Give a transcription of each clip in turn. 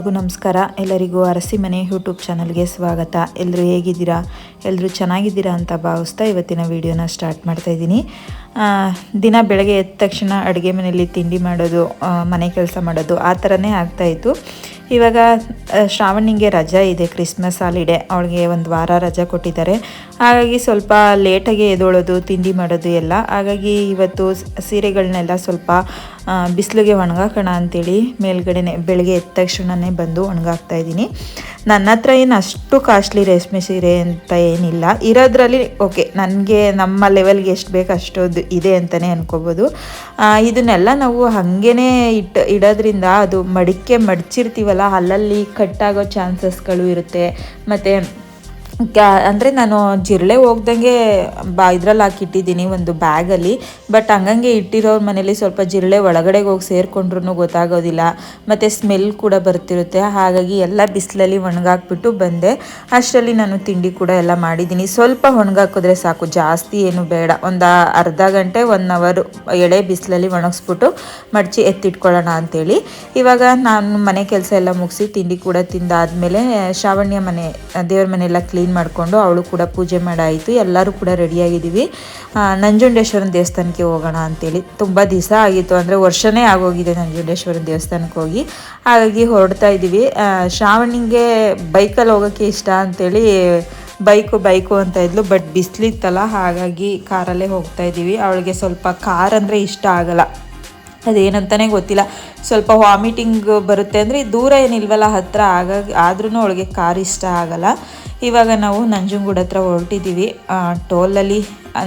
ಎಲ್ರಿಗೂ ನಮಸ್ಕಾರ. ಎಲ್ಲರಿಗೂ ಅರಸಿ ಮನೆ ಯೂಟ್ಯೂಬ್ ಚಾನಲ್ಗೆ ಸ್ವಾಗತ. ಎಲ್ಲರೂ ಹೇಗಿದ್ದೀರಾ? ಎಲ್ಲರೂ ಚೆನ್ನಾಗಿದ್ದೀರಾ ಅಂತ ಭಾವಿಸ್ತಾ ಇವತ್ತಿನ ವಿಡಿಯೋನ ಸ್ಟಾರ್ಟ್ ಮಾಡ್ತಾ ಇದ್ದೀನಿ. ಆ, ದಿನ ಬೆಳಗ್ಗೆ ಎದ್ದ ತಕ್ಷಣ ಅಡುಗೆ ಮನೆಯಲ್ಲಿ ತಿಂಡಿ ಮಾಡೋದು ಮನೆ ಕೆಲಸ ಮಾಡೋದು, ಆ ಥರನೇ ಆಗ್ತಾಯಿತ್ತು ಇವಾಗ ಶ್ರಾವಣಿಗೆ ರಜಾ ಇದೆ, ಕ್ರಿಸ್ಮಸ್ ಹಾಲಿಡೆ. ಅವಳಿಗೆ ಒಂದು ವಾರ ರಜಾ ಕೊಟ್ಟಿದ್ದಾರೆ. ಹಾಗಾಗಿ ಸ್ವಲ್ಪ ಲೇಟಾಗಿ ಎದೊಳೋದು ತಿಂಡಿ ಮಾಡೋದು ಎಲ್ಲ. ಹಾಗಾಗಿ ಇವತ್ತು ಸೀರೆಗಳನ್ನೆಲ್ಲ ಸ್ವಲ್ಪ ಬಿಸಿಲಿಗೆ ಒಣಗಾಕೋಣ ಅಂತೇಳಿ ಮೇಲ್ಗಡೆನೆ ಬೆಳಗ್ಗೆ ಎದ್ದ ತಕ್ಷಣನೇ ಬಂದು ಒಣಗಾಕ್ತಾ ಇದ್ದೀನಿ. ನನ್ನ ಹತ್ರ ಏನು ಅಷ್ಟು ಕಾಸ್ಟ್ಲಿ ರೇಷ್ಮೆ ಸೀರೆ ಅಂತ ಏನಿಲ್ಲ. ಇರೋದ್ರಲ್ಲಿ ಓಕೆ ನನಗೆ ನಮ್ಮ ಲೆವೆಲ್ಗೆ ಎಷ್ಟು ಬೇಕು ಅಷ್ಟೊಂದು ಇದೆ ಅಂತಲೇ ಅನ್ಕೋಬೋದು. ಇದನ್ನೆಲ್ಲ ನಾವು ಹಾಗೇನೆ ಇಟ್ಟು ಇಡೋದ್ರಿಂದ ಅದು ಮಡಿಕೆ ಮಡಚಿರ್ತೀವಲ್ಲ, ಅಲ್ಲಲ್ಲಿ ಕಟ್ಟಾಗೋ ಚಾನ್ಸಸ್ಗಳು ಇರುತ್ತೆ. ಮತ್ತು ಕ್ಯಾ ಅಂದರೆ ನಾನು ಜಿರಳೆ ಹೋಗ್ದಂಗೆ ಬಾ, ಇದ್ರಲ್ಲಿ ಹಾಕಿಟ್ಟಿದ್ದೀನಿ ಒಂದು ಬ್ಯಾಗಲ್ಲಿ. ಬಟ್ ಹಂಗಂಗೆ ಇಟ್ಟಿರೋರ ಮನೇಲಿ ಸ್ವಲ್ಪ ಜಿರಳೆ ಒಳಗಡೆಗೆ ಹೋಗಿ ಸೇರಿಕೊಂಡ್ರೂ ಗೊತ್ತಾಗೋದಿಲ್ಲ. ಮತ್ತು ಸ್ಮೆಲ್ ಕೂಡ ಬರ್ತಿರುತ್ತೆ. ಹಾಗಾಗಿ ಎಲ್ಲ ಬಿಸಿಲಲ್ಲಿ ಒಣಗಾಕ್ಬಿಟ್ಟು ಬಂದೆ. ಅಷ್ಟರಲ್ಲಿ ನಾನು ತಿಂಡಿ ಕೂಡ ಎಲ್ಲ ಮಾಡಿದ್ದೀನಿ. ಸ್ವಲ್ಪ ಒಣಗಾಕಿದ್ರೆ ಸಾಕು. ಜಾಸ್ತಿ ಏನು ಬೇಡ. ಒಂದು ಅರ್ಧ ಗಂಟೆ ಒನ್ ಅವರ್ ಎಳೆ ಬಿಸಿಲಲ್ಲಿ ಒಣಗಿಸ್ಬಿಟ್ಟು ಮಡಚಿ ಎತ್ತಿಟ್ಕೊಳ್ಳೋಣ ಅಂಥೇಳಿ. ಇವಾಗ ನಾನು ಮನೆ ಕೆಲಸ ಎಲ್ಲ ಮುಗಿಸಿ ತಿಂಡಿ ಕೂಡ ತಿಂದಾದಮೇಲೆ, ಶ್ರಾವಣ್ಯ ಮನೆ, ದೇವ್ರ ಮನೆ ಎಲ್ಲ ಕ್ಲೀನ್ ಮಾಡಿಕೊಂಡು ಅವಳು ಕೂಡ ಪೂಜೆ ಮಾಡಾಯಿತು. ಎಲ್ಲರೂ ಕೂಡ ರೆಡಿಯಾಗಿದ್ದೀವಿ. ನಂಜುಂಡೇಶ್ವರನ ದೇವಸ್ಥಾನಕ್ಕೆ ಹೋಗೋಣ ಅಂತೇಳಿ. ತುಂಬ ದಿವಸ ಆಗಿತ್ತು. ಅಂದರೆ ವರ್ಷನೇ ಆಗೋಗಿದೆ ನಂಜುಂಡೇಶ್ವರನ ದೇವಸ್ಥಾನಕ್ಕೆ ಹೋಗಿ. ಹಾಗಾಗಿ ಹೊರಡ್ತಾ ಇದ್ದೀವಿ. ಶ್ರಾವಣಿಗೆ ಬೈಕಲ್ಲಿ ಹೋಗೋಕ್ಕೆ ಇಷ್ಟ ಅಂತೇಳಿ ಬೈಕು ಬೈಕು ಅಂತ ಇದ್ಲು. ಬಟ್ ಬಿಸಿಲಿತ್ತಲ್ಲ, ಹಾಗಾಗಿ ಕಾರಲ್ಲೇ ಹೋಗ್ತಾ ಇದ್ದೀವಿ. ಅವಳಿಗೆ ಸ್ವಲ್ಪ ಕಾರ್ ಅಂದರೆ ಇಷ್ಟ ಆಗಲ್ಲ. ಅದೇನಂತಲೇ ಗೊತ್ತಿಲ್ಲ. ಸ್ವಲ್ಪ ವಾಮಿಟಿಂಗ್ ಬರುತ್ತೆ ಅಂದರೆ ದೂರ ಏನಿಲ್ವಲ್ಲ ಹತ್ತಿರ ಹಾಗಾಗಿ ಆದ್ರೂ ಅವಳಿಗೆ ಕಾರ್ ಇಷ್ಟ ಆಗಲ್ಲ. ಇವಾಗ ನಾವು ನಂಜನಗೂಡು ಹತ್ರ ಹೊರಟಿದ್ದೀವಿ ಟೋಲಲ್ಲಿ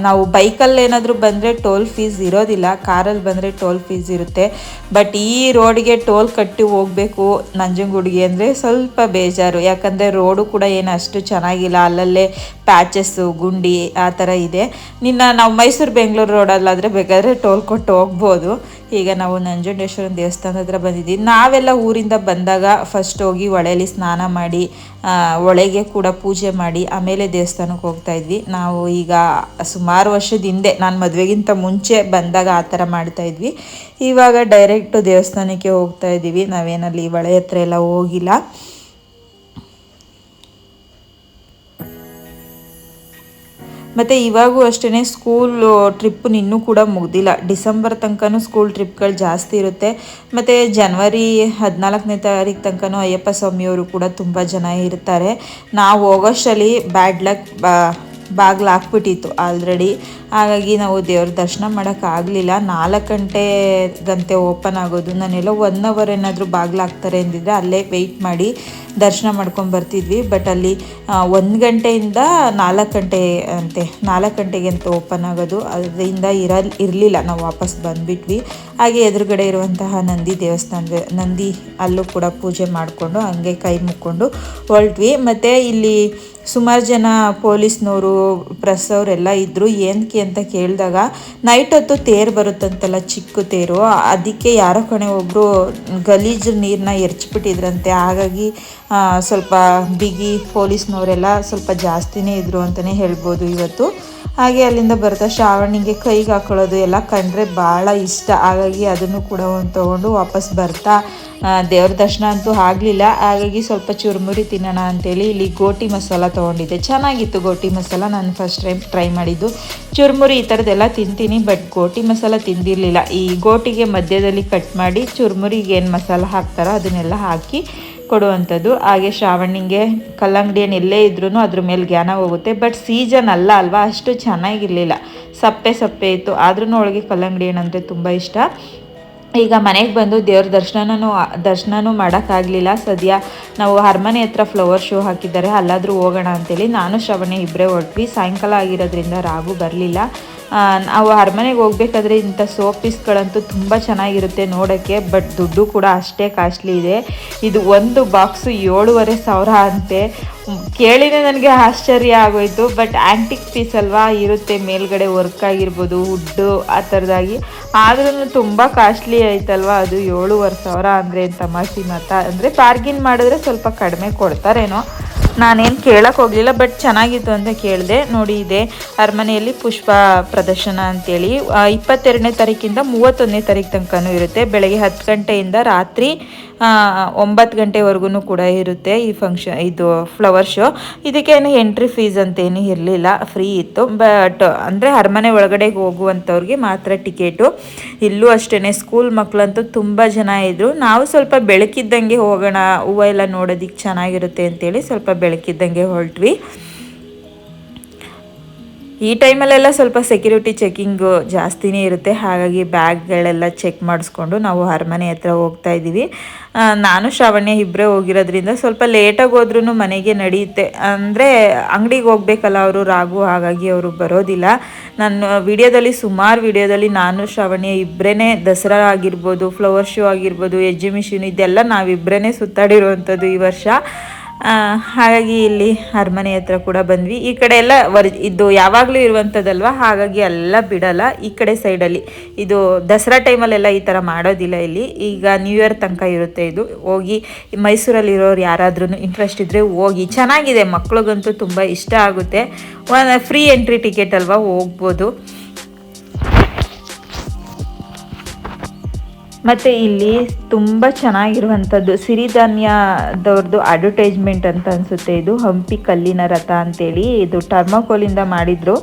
ನಾವು ಬೈಕಲ್ಲಿ ಏನಾದರೂ ಬಂದರೆ ಟೋಲ್ ಫೀಸ್ ಇರೋದಿಲ್ಲ, ಕಾರಲ್ಲಿ ಬಂದರೆ ಟೋಲ್ ಫೀಸ್ ಇರುತ್ತೆ. ಬಟ್ ಈ ರೋಡ್ಗೆ ಟೋಲ್ ಕಟ್ಟಿ ಹೋಗಬೇಕು ನಂಜನಗೂಡಿಗೆ ಅಂದರೆ ಸ್ವಲ್ಪ ಬೇಜಾರು. ಯಾಕಂದರೆ ರೋಡು ಕೂಡ ಏನು ಅಷ್ಟು ಚೆನ್ನಾಗಿಲ್ಲ. ಅಲ್ಲಲ್ಲೇ ಪ್ಯಾಚಸ್ಸು, ಗುಂಡಿ ಆ ಥರ ಇದೆ. ನಿನ್ನ ನಾವು ಮೈಸೂರು ಬೆಂಗಳೂರು ರೋಡಲ್ಲಾದರೆ ಬೇಕಾದರೆ ಟೋಲ್ ಕೊಟ್ಟು ಹೋಗ್ಬೋದು. ಈಗ ನಾವು ನಂಜುಂಡೇಶ್ವರನ ದೇವಸ್ಥಾನದ ಹತ್ರ ಬಂದಿದ್ದೀವಿ. ನಾವೆಲ್ಲ ಊರಿಂದ ಬಂದಾಗ ಫಸ್ಟ್ ಹೋಗಿ ಹೊಳೆಯಲ್ಲಿ ಸ್ನಾನ ಮಾಡಿ ಒಳಗೆ ಕೂಡ ಪೂಜೆ ಮಾಡಿ ಆಮೇಲೆ ದೇವಸ್ಥಾನಕ್ಕೆ ಹೋಗ್ತಾ ಇದ್ವಿ. ನಾವು ಈಗ ಸುಮಾರು ವರ್ಷದ ಹಿಂದೆ ನಾನು ಮದುವೆಗಿಂತ ಮುಂಚೆ ಬಂದಾಗ ಆ ಥರ ಮಾಡ್ತಾ ಇದ್ವಿ. ಇವಾಗ ಡೈರೆಕ್ಟು ದೇವಸ್ಥಾನಕ್ಕೆ ಹೋಗ್ತಾ ಇದ್ದೀವಿ. ನಾವೇನಲ್ಲಿ ಹೊಳೆ ಹತ್ರ ಎಲ್ಲ ಹೋಗಿಲ್ಲ. ಮತ್ತು ಇವಾಗೂ ಅಷ್ಟೇ ಸ್ಕೂಲ್ ಟ್ರಿಪ್ ಇನ್ನೂ ಕೂಡ ಮುಗ್ದಿಲ್ಲ. ಡಿಸೆಂಬರ್ ತನಕನೂ ಸ್ಕೂಲ್ ಟ್ರಿಪ್ಗಳು ಜಾಸ್ತಿ ಇರುತ್ತೆ. ಮತ್ತು ಜನವರಿ ಹದಿನಾಲ್ಕನೇ ತಾರೀಕು ತನಕನೂ ಅಯ್ಯಪ್ಪ ಸ್ವಾಮಿಯವರು ಕೂಡ ತುಂಬ ಜನ ಇರ್ತಾರೆ. ನಾವು ಹೋಗೋಷ್ಟರಲ್ಲಿ ಬ್ಯಾಡ್ ಲಕ್ ಬಾಗಿಲು ಹಾಕ್ಬಿಟ್ಟಿತ್ತು ಆಲ್ರೆಡಿ ಹಾಗಾಗಿ ನಾವು ದೇವ್ರ ದರ್ಶನ ಮಾಡೋಕ್ಕಾಗಲಿಲ್ಲ ನಾಲ್ಕು ಗಂಟೆ ಗಂಟೆ ಓಪನ್ ಆಗೋದು. ನಾನೆಲ್ಲ ಒನ್ ಅವರ್ ಏನಾದರೂ ಬಾಗಿಲು ಹಾಕ್ತಾರೆ ಅಂದಿದ್ರೆ ಅಲ್ಲೇ ವೆಯ್ಟ್ ಮಾಡಿ ದರ್ಶನ ಮಾಡ್ಕೊಂಡು ಬರ್ತಿದ್ವಿ. ಬಟ್ ಅಲ್ಲಿ ಒಂದು ಗಂಟೆಯಿಂದ ನಾಲ್ಕು ಗಂಟೆ ಅಂತೆ, ನಾಲ್ಕು ಗಂಟೆಗೆ ಅಂತ ಓಪನ್ ಆಗೋದು. ಅದರಿಂದ ಇರಲ್, ಇರಲಿಲ್ಲ. ನಾವು ವಾಪಸ್ ಬಂದುಬಿಟ್ವಿ. ಹಾಗೆ ಎದುರುಗಡೆ ಇರುವಂತಹ ನಂದಿ ದೇವಸ್ಥಾನ ನಂದಿ ಅಲ್ಲೂ ಕೂಡ ಪೂಜೆ ಮಾಡಿಕೊಂಡು ಹಂಗೆ ಕೈ ಮುಕ್ಕೊಂಡು ಹೊರಟ್ವಿ. ಮತ್ತು ಇಲ್ಲಿ ಸುಮಾರು ಜನ ಪೊಲೀಸ್ನವರು ಪ್ರೆಸ್ ಅವರೆಲ್ಲ ಇದ್ದರು ಏನಕ್ಕೆ ಅಂತ ಕೇಳಿದಾಗ ನೈಟ್ ಹೊತ್ತು ತೇರು ಬರುತ್ತಂತಲ್ಲ, ಚಿಕ್ಕ ತೇರು. ಅದಕ್ಕೆ ಯಾರೋ ಕಣೆ ಒಬ್ಬರು ಗಲೀಜು ನೀರನ್ನ ಎರ್ಚಿಬಿಟ್ಟಿದ್ರಂತೆ. ಹಾಗಾಗಿ ಸ್ವಲ್ಪ ಬಿಗಿ ಪೊಲೀಸ್ನವರೆಲ್ಲ ಸ್ವಲ್ಪ ಜಾಸ್ತಿನೇ ಇದ್ದರು ಅಂತಲೇ ಹೇಳ್ಬೋದು ಇವತ್ತು. ಹಾಗೆ ಅಲ್ಲಿಂದ ಬರ್ತಾ ಶ್ರಾವಣಿಗೆ ಕೈಗೆ ಹಾಕೊಳ್ಳೋದು ಎಲ್ಲ ಕಂಡ್ರೆ ಭಾಳ ಇಷ್ಟ. ಹಾಗಾಗಿ ಅದನ್ನು ಕೂಡ ಒಂದು ತೊಗೊಂಡು ವಾಪಸ್ ಬರ್ತಾ ದೇವ್ರ ದರ್ಶನ ಅಂತೂ ಆಗಲಿಲ್ಲ. ಹಾಗಾಗಿ ಸ್ವಲ್ಪ ಚುರುಮುರಿ ತಿನ್ನೋಣ ಅಂತೇಳಿ ಇಲ್ಲಿ ಗೋಟಿ ಮಸಾಲ ತೊಗೊಂಡಿದ್ದೆ. ಚೆನ್ನಾಗಿತ್ತು ಗೋಟಿ ಮಸಾಲ, ನಾನು ಫಸ್ಟ್ ಟೈಮ್ ಟ್ರೈ ಮಾಡಿದ್ದು. ಚುರುಮುರಿ ಈ ಥರದ್ದೆಲ್ಲ ತಿಂತೀನಿ ಬಟ್ ಗೋಟಿ ಮಸಾಲ ತಿಂದಿರಲಿಲ್ಲ. ಈ ಗೋಟಿಗೆ ಮಧ್ಯದಲ್ಲಿ ಕಟ್ ಮಾಡಿ ಚುರುಮುರಿಗೆ ಏನು ಮಸಾಲ ಹಾಕ್ತಾರೋ ಅದನ್ನೆಲ್ಲ ಹಾಕಿ ಕೊಡುವಂಥದ್ದು. ಹಾಗೆ ಶ್ರಾವಣಿಗೆ ಕಲ್ಲಂಗಡಿ ಏನು ಎಲ್ಲೇ ಇದ್ರೂ ಅದ್ರ ಮೇಲೆ ಜ್ಞಾನ ಹೋಗುತ್ತೆ. ಬಟ್ ಸೀಸನ್ ಅಲ್ಲ ಅಲ್ವಾ? ಅಷ್ಟು ಚೆನ್ನಾಗಿರಲಿಲ್ಲ. ಸಪ್ಪೆ ಸಪ್ಪೆ ಇತ್ತು. ಆದ್ರೂ ಅವಳಿಗೆ ಕಲ್ಲಂಗಡಿ ಏನಂದ್ರೆ ತುಂಬ ಇಷ್ಟ. ಈಗ ಮನೆಗೆ ಬಂದು ದೇವ್ರ ದರ್ಶನನೂ ದರ್ಶನನೂ ಮಾಡೋಕ್ಕಾಗಲಿಲ್ಲ. ಸದ್ಯ ನಾವು ಅರಮನೆ ಹತ್ರ ಫ್ಲವರ್ ಶೋ ಹಾಕಿದ್ದಾರೆ. ಅಲ್ಲಾದರೂ ಹೋಗೋಣ ಅಂತೇಳಿ ನಾನು ಶ್ರವಣೆ ಇಬ್ಬರೇ ಹೊರಟ್ವಿ. ಸಾಯಂಕಾಲ ಆಗಿರೋದ್ರಿಂದ ರಾಗು ಬರಲಿಲ್ಲ. ನಾವು ಅರಮನೆಗೆ ಹೋಗ್ಬೇಕಾದ್ರೆ ಇಂಥ ಸೋಪ್ ಪೀಸ್ಗಳಂತೂ ತುಂಬ ಚೆನ್ನಾಗಿರುತ್ತೆ ನೋಡೋಕ್ಕೆ ಬಟ್ ದುಡ್ಡು ಕೂಡ ಅಷ್ಟೇ ಕಾಸ್ಟ್ಲಿ ಇದೆ. ಇದು ಒಂದು ಬಾಕ್ಸು ಏಳುವರೆ ಸಾವಿರ ಅಂತೆ. ಕೇಳಿನೇ ನನಗೆ ಆಶ್ಚರ್ಯ ಆಗೋಯ್ತು ಬಟ್ ಆ್ಯಂಟಿಕ್ ಪೀಸ್ ಅಲ್ವಾ, ಇರುತ್ತೆ, ಮೇಲ್ಗಡೆ ವರ್ಕ್ ಆಗಿರ್ಬೋದು ವುಡ್ಡು ಆ ಥರದಾಗಿ ಆದ್ರೂ ತುಂಬ ಕಾಸ್ಟ್ಲಿ ಆಯ್ತಲ್ವ, ಅದು ಏಳುವರೆ ಸಾವಿರ ಅಂದರೆ ತಮಾಷೆ ಮಾತ? ಅಂದರೆ ಬಾರ್ಗಿನ್ ಮಾಡಿದ್ರೆ ಸ್ವಲ್ಪ ಕಡಿಮೆ ಕೊಡ್ತಾರೇನೋ. ನಾನೇನು ಕೇಳಕ್ಕೆ ಹೋಗಲಿಲ್ಲ ಬಟ್ ಚೆನ್ನಾಗಿತ್ತು ಅಂತ ಕೇಳಿದೆ. ನೋಡಿ ಇದೆ, ಅರಮನೆಯಲ್ಲಿ ಪುಷ್ಪ ಪ್ರದರ್ಶನ ಅಂತೇಳಿ. ಇಪ್ಪತ್ತೆರಡನೇ ತಾರೀಕಿಂದ ಮೂವತ್ತೊಂದನೇ ತಾರೀಕು ತನಕನೂ ಇರುತ್ತೆ. ಬೆಳಗ್ಗೆ ಹತ್ತು ಗಂಟೆಯಿಂದ ರಾತ್ರಿ ಒಂಬತ್ತು ಗಂಟೆವರೆಗೂ ಕೂಡ ಇರುತ್ತೆ ಈ ಫಂಕ್ಷನ್ ಇದು ಫ್ಲವರ್ ಶೋ ಇದಕ್ಕೇನು ಎಂಟ್ರಿ ಫೀಸ್ ಅಂತೇನು ಇರಲಿಲ್ಲ ಫ್ರೀ ಇತ್ತು. ಬಟ್ ಅಂದರೆ ಅರಮನೆ ಒಳಗಡೆ ಹೋಗುವಂಥವ್ರಿಗೆ ಮಾತ್ರ ಟಿಕೆಟು ಇಲ್ಲೂ ಅಷ್ಟೇ ಸ್ಕೂಲ್ ಮಕ್ಕಳಂತೂ ತುಂಬ ಜನ ಇದ್ದರು ನಾವು ಸ್ವಲ್ಪ ಬೆಳಕಿದ್ದಂಗೆ ಹೋಗೋಣ, ಹೂವು ಎಲ್ಲ ನೋಡೋದಿಕ್ಕೆ ಚೆನ್ನಾಗಿರುತ್ತೆ ಅಂತೇಳಿ ಸ್ವಲ್ಪ ಬೆಳಕಿದ್ದಂಗೆ ಹೊರಟ್ವಿ. ಈ ಟೈಮಲ್ಲೆಲ್ಲ ಸ್ವಲ್ಪ ಸೆಕ್ಯೂರಿಟಿ ಚೆಕಿಂಗು ಜಾಸ್ತಿನೇ ಇರುತ್ತೆ. ಹಾಗಾಗಿ ಬ್ಯಾಗ್ಗಳೆಲ್ಲ ಚೆಕ್ ಮಾಡಿಸ್ಕೊಂಡು ನಾವು ಅರಮನೆ ಹತ್ರ ಹೋಗ್ತಾ ಇದ್ದೀವಿ. ನಾನು ಶ್ರಾವಣ್ಯ ಇಬ್ಬರೇ ಹೋಗಿರೋದ್ರಿಂದ ಸ್ವಲ್ಪ ಲೇಟಾಗಿ ಹೋದ್ರೂ ಮನೆಗೆ ನಡೆಯುತ್ತೆ. ಅಂದರೆ ಅಂಗಡಿಗೆ ಹೋಗ್ಬೇಕಲ್ಲ ಅವರು ರಾಗು ಹಾಗಾಗಿ ಅವರು ಬರೋದಿಲ್ಲ. ನಾನು ವಿಡಿಯೋದಲ್ಲಿ, ಸುಮಾರು ವಿಡಿಯೋದಲ್ಲಿ ನಾನು ಶ್ರಾವಣ್ಯ ಇಬ್ಬರೇ ದಸರಾ ಆಗಿರ್ಬೋದು ಫ್ಲವರ್ ಶೋ ಆಗಿರ್ಬೋದು ಎಜ್ಜಿಮಿಷನ್ ಇದೆಲ್ಲ ನಾವಿಬ್ಬರೇ ಸುತ್ತಾಡಿರುವಂಥದ್ದು ಈ ವರ್ಷ. ಹಾಗಾಗಿ ಇಲ್ಲಿ ಅರಮನೆ ಹತ್ರ ಕೂಡ ಬಂದ್ವಿ. ಈ ಕಡೆ ಎಲ್ಲ ವರ್, ಇದು ಯಾವಾಗಲೂ ಇರುವಂಥದ್ದಲ್ವ ಹಾಗಾಗಿ ಎಲ್ಲ ಬಿಡಲ್ಲ. ಈ ಕಡೆ ಸೈಡಲ್ಲಿ ಇದು ದಸರಾ ಟೈಮಲ್ಲೆಲ್ಲ ಈ ಥರ ಮಾಡೋದಿಲ್ಲ ಇಲ್ಲಿ. ಈಗ ನ್ಯೂ ಇಯರ್ ತನಕ ಇರುತ್ತೆ ಇದು. ಹೋಗಿ ಮೈಸೂರಲ್ಲಿರೋರು ಯಾರಾದ್ರೂ ಇಂಟ್ರೆಸ್ಟ್ ಇದ್ದರೆ ಹೋಗಿ. ಚೆನ್ನಾಗಿದೆ. ಮಕ್ಳಿಗಂತೂ ತುಂಬ ಇಷ್ಟ ಆಗುತ್ತೆ. ಫ್ರೀ ಎಂಟ್ರಿ ಟಿಕೆಟ್ ಅಲ್ವಾ? ಹೋಗ್ಬೋದು. ಮತ್ತು ಇಲ್ಲಿ ತುಂಬ ಚೆನ್ನಾಗಿರುವಂಥದ್ದು. ಸಿರಿಧಾನ್ಯದವ್ರದ್ದು ಅಡ್ವರ್ಟೈಸ್ಮೆಂಟ್ ಅಂತ ಅನಿಸುತ್ತೆ. ಇದು ಹಂಪಿ ಕಲ್ಲಿನ ರಥ ಅಂತೇಳಿ ಇದು ಟರ್ಮಕೋಲಿಂದ ಮಾಡಿದರು.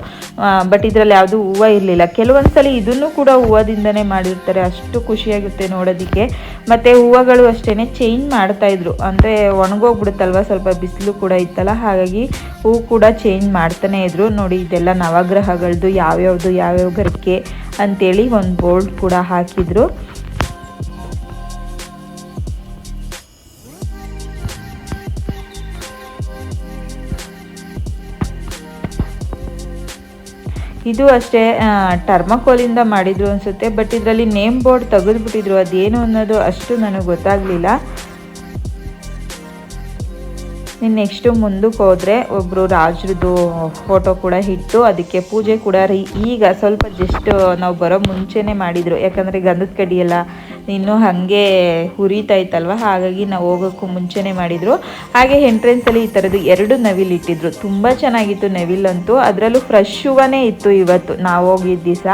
ಬಟ್ ಇದರಲ್ಲಿ ಯಾವುದು ಹೂವು ಇರಲಿಲ್ಲ. ಕೆಲವೊಂದು ಸಲ ಇದನ್ನು ಕೂಡ ಹೂವದಿಂದನೇ ಮಾಡಿರ್ತಾರೆ. ಅಷ್ಟು ಖುಷಿಯಾಗುತ್ತೆ ನೋಡೋದಕ್ಕೆ. ಮತ್ತು ಹೂವುಗಳು ಅಷ್ಟೇ ಚೇಂಜ್ ಮಾಡ್ತಾಯಿದ್ರು ಅಂದರೆ ಒಣಗೋಗ್ಬಿಡುತ್ತಲ್ವ? ಸ್ವಲ್ಪ ಬಿಸಿಲು ಕೂಡ ಇತ್ತಲ್ಲ? ಹಾಗಾಗಿ ಹೂವು ಕೂಡ ಚೇಂಜ್ ಮಾಡ್ತಾನೆ ಇದ್ರು. ನೋಡಿ, ಇದೆಲ್ಲ ನವಗ್ರಹಗಳದ್ದು ಯಾವ್ಯಾವುದು, ಯಾವ್ಯಾವ ಗರಿಕೆ ಅಂತೇಳಿ ಒಂದು ಬೋರ್ಡ್ ಕೂಡ ಹಾಕಿದ್ರು. ಇದು ಅಷ್ಟೇ ಟರ್ಮಕೋಲಿಂದ ಮಾಡಿದ್ರು ಅನಿಸುತ್ತೆ ಬಟ್ ಇದರಲ್ಲಿ ನೇಮ್ ಬೋರ್ಡ್ ತೆಗೆದುಬಿಟ್ಟಿದ್ರು, ಅದೇನು ಅನ್ನೋದು ಅಷ್ಟು ನನಗೆ ಗೊತ್ತಾಗಲಿಲ್ಲ. ಇನ್ನು ನೆಕ್ಸ್ಟು ಮುಂದಕ್ಕೆ ಹೋದರೆ ಒಬ್ಬರು ರಾಜ್ರದ್ದು ಫೋಟೋ ಕೂಡ ಇಟ್ಟು ಅದಕ್ಕೆ ಪೂಜೆ ಕೂಡ ಈಗ ಸ್ವಲ್ಪ ಜಸ್ಟ್ ನಾವು ಬರೋ ಮುಂಚೆನೇ ಮಾಡಿದರು. ಯಾಕಂದರೆ ಗಂಧದ ಕಡಿಯೆಲ್ಲ ಇನ್ನೂ ಹಾಗೆ ಹುರಿತಾ ಇತ್ತಲ್ವ ಹಾಗಾಗಿ ನಾವು ಹೋಗೋಕ್ಕೂ ಮುಂಚೆನೇ ಮಾಡಿದರು. ಹಾಗೆ ಎಂಟ್ರೆನ್ಸಲ್ಲಿ ಈ ಥರದ್ದು ಎರಡು ನವಿಲ್ ಇಟ್ಟಿದ್ರು. ತುಂಬ ಚೆನ್ನಾಗಿತ್ತು ನವಿಲಂತೂ ಅದರಲ್ಲೂ ಫ್ರೆಶ್ ಹೂವನೇ ಇತ್ತು ಇವತ್ತು. ನಾವು ಹೋಗಿದ್ದ ದಿವಸ.